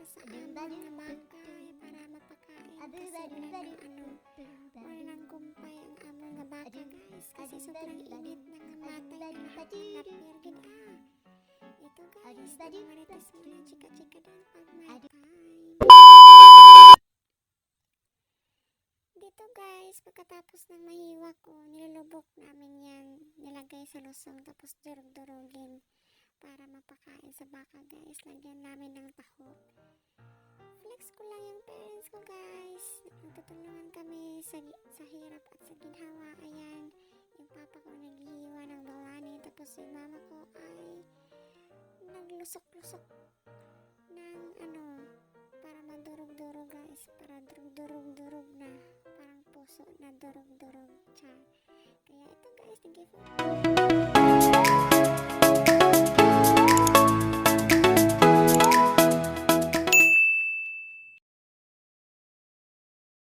para sa mga bakay para mapakain kasi wala ng ano wala ng kumpay ang among nga baka guys kasi sobrang init na nga matay na ako na pirgid ah. Ito guys, marites mo na chika-chika din pag may. Dito guys, pagkatapos ng mahiwa ko, nilulubok namin yan, nilagay sa lusong tapos durug-durugin para mapakain sa baka guys. Lagyan namin ng taho. Sa, sa hirap at sa ginhawa. Ayan, yung papa ko naghihiwa ng balani tapos yung mama ko ay naglusok-lusok ng ano, para madurog-durog guys. Para durog-durog-durog na. Parang puso na durog-durog. Char. Kaya ito guys, thank you for